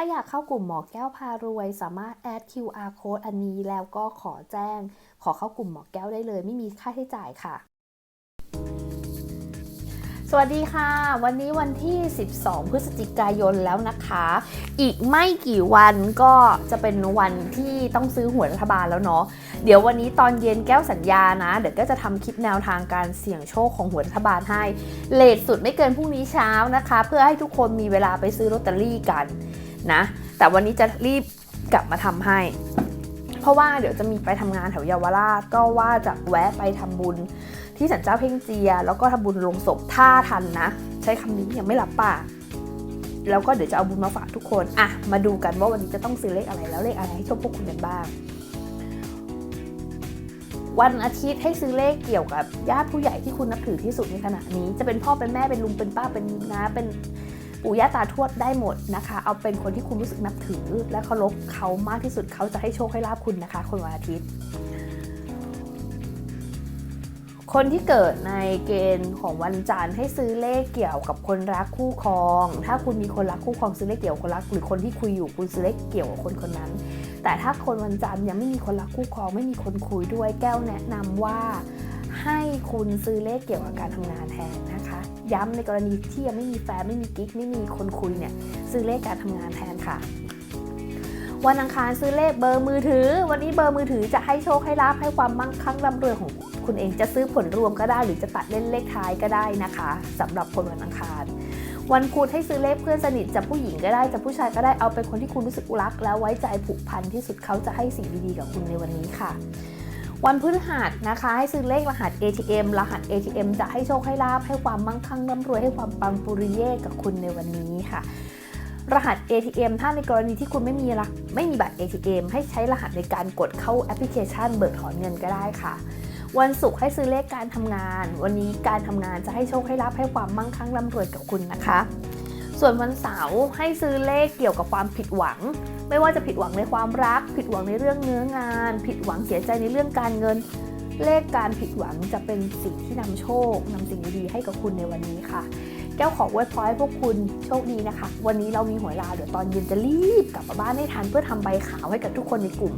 าอยากเข้ากลุ่มหมอแก้วพารวย สามารถแอด QR code อันนี้แล้วก็ขอแจ้ง ขอเข้ากลุ่มหมอแก้วได้เลย ไม่มีค่าใช้จ่ายค่ะ สวัสดีค่ะ วันนี้วันที่ 12 พฤศจิกายนแล้วนะคะ อีกไม่กี่วันก็จะเป็นวันที่ต้องซื้อหวยรัฐบาลแล้วเนาะเดี๋ยววันนี้ตอนเย็นแก้วสัญญานะ เดี๋ยวก็จะทำคลิปแนวทางการเสี่ยงโชคของหวยรัฐบาลให้เลทสุดไม่เกินพรุ่งนี้เช้านะคะ เพื่อให้ทุกคนมีเวลาไปซื้อลอตเตอรี่กัน นะ แต่วันนี้จะรีบกลับมาทำให้ เพราะว่าเดี๋ยวจะมีไปทำงานแถวเยาวราชก็ว่าจะแวะไปทำบุญที่สันเจ้าเพ่งเจีย แล้วก็ทำบุญลงศพท่าทันนะ ใช้คำนี้ยังไม่หลับปากแล้วก็เดี๋ยวจะเอาบุญมาฝากทุกคน อะ มาดูกันว่าวันนี้จะต้องซื้อเลขอะไรแล้วเลขอะไรให้โชคพวกคุณกันบ้าง วันอาทิตย์ให้ซื้อเลขเกี่ยวกับญาติผู้ใหญ่ที่คุณนับถือที่สุดในขณะนี้ จะเป็นพ่อเป็นแม่เป็นลุงเป็นป้าเป็นน้าเป็น ปู่ย่าตาทวดได้หมดนะคะ เอาเป็นคนที่คุณรู้สึกนับถือ และเคารพเขามากที่สุดเขาจะให้โชคให้ลาบคุณนะคะ คนวันอาทิตย์ คนที่เกิดในเกณฑ์ของวันจันทร์ให้ซื้อเลขเกี่ยวกับคนรักคู่ครอง ถ้าคุณมีคนรักคู่ครองซื้อเลขเกี่ยวกับคนรัก หรือคนที่คุยอยู่คุณซื้อเลขเกี่ยวกับคนคนนั้น แต่ถ้าคนวันจันทร์ยังไม่มีคนรักคู่ครอง ไม่มีคนคุยด้วยแก้วแนะนำว่า ให้คุณซื้อเลขเกี่ยวกับการทำงานแทนนะคะ ย้ำในกรณีที่ยังไม่มีแฟนไม่มีกิ๊กไม่มีคนคุยเนี่ยซื้อเลขการทำงานแทนค่ะ วันอังคารซื้อเลขเบอร์มือถือ วันนี้เบอร์มือถือจะให้โชคให้ลาภให้ความมั่งคั่งร่ำรวยของคุณเองจะซื้อผลรวมก็ได้ หรือจะตัดเล่นเลขท้ายก็ได้นะคะสำหรับคนวันอังคารวันพุธให้ซื้อเลขเพื่อนสนิทจะผู้หญิงก็ได้จะผู้ชายก็ได้เอาเป็นคนที่คุณรู้สึกรัก แล้วไว้ใจผูกพันที่สุดเขาจะให้สิ่งดีๆกับคุณในวันนี้ค่ะ วันพฤหัสนะคะ ให้ซื้อเลขรหัส ATM รหัส ATM จะให้โชคให้ลาภให้ความมั่งคั่งร่ำรวยให้ความปังปุริเย่กับคุณในวันนี้ค่ะ รหัส ATM ถ้าในกรณีที่คุณไม่มีรไม่มีบัตร ATM ให้ใช้รหัสในการกดเข้าแอปพลิเคชันเบิกถอนเงินก็ได้ค่ะวันศุกร์ให้ซื้อเลขการทำงาน วันนี้การทำงานจะให้โชคให้ลาภให้ความมั่งคั่งร่ำรวยกับคุณนะคะ ส่วนวันเสาร์ให้ซื้อเลขเกี่ยวกับความผิดหวัง ไม่ว่าจะผิดหวังในความรัก ผิดหวังในเรื่องเนื้องาน ผิดหวังเสียใจในเรื่องการเงิน เลขการผิดหวังจะเป็นสิ่งที่นำโชคนำสิ่งดีๆให้กับคุณในวันนี้ค่ะ แก้วขอไว้พอยพวกคุณโชคดีนะคะ วันนี้เรามีหัวลาเดี๋ยวตอนเย็นจะรีบกลับมาบ้านให้ทันเพื่อทำใบขาวให้กับทุกคนในกลุ่ม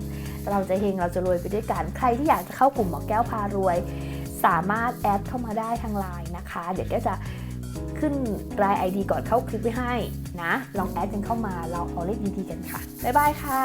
เราจะเฮงเราจะรวยไปด้วยกันใครที่อยากจะเข้ากลุ่มหมอแก้วพารวย สามารถแอดเข้ามาได้ทางไลน์นะคะ เดี๋ยวแก้วจะ ขึ้นราย ID ก่อนเข้าคลิปไว้ให้นะ ลองแอดกันเข้ามาเราเอาเลขดีๆกันค่ะ บ๊ายบายค่ะ